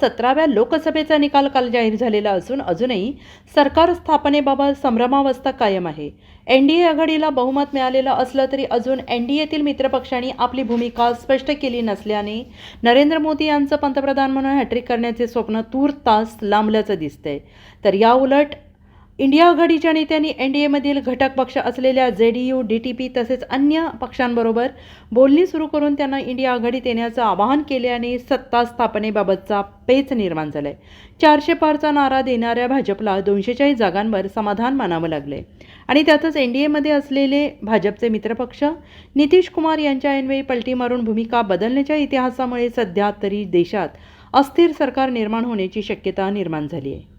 सतराव्या लोकसभेचा निकाल काल जाहीर झालेला असून अजूनही सरकार स्थापनेबाबत संभ्रमावस्था कायम आहे. एन डी ए आघाडीला बहुमत मिळालेलं असलं तरी अजून एन डी एतील मित्रपक्षांनी आपली भूमिका स्पष्ट केली नसल्याने नरेंद्र मोदी यांचं पंतप्रधान म्हणून हॅट्रिक करण्याचे स्वप्न तूर्तास लांबल्याचं दिसतंय. तर या उलट इंडिया आघाडीच्या नेत्यांनी एन डी एमधील घटक पक्ष असलेल्या J D U D T P तसेच अन्य पक्षांबरोबर बोलणी सुरू करून त्यांना इंडिया आघाडीत येण्याचं आवाहन केल्याने सत्ता स्थापनेबाबतचा पेच निर्माण झालाय. चारशे पारचा नारा देणाऱ्या भाजपला दोनशे चाळीस जागांवर समाधान मानावं लागले आणि त्यातच एन डी एमध्ये असलेले भाजपचे मित्रपक्ष नितीश कुमार यांच्या ऐनवेळी पलटी मारून भूमिका बदलण्याच्या इतिहासामुळे सध्या तरी देशात अस्थिर सरकार निर्माण होण्याची शक्यता निर्माण झाली आहे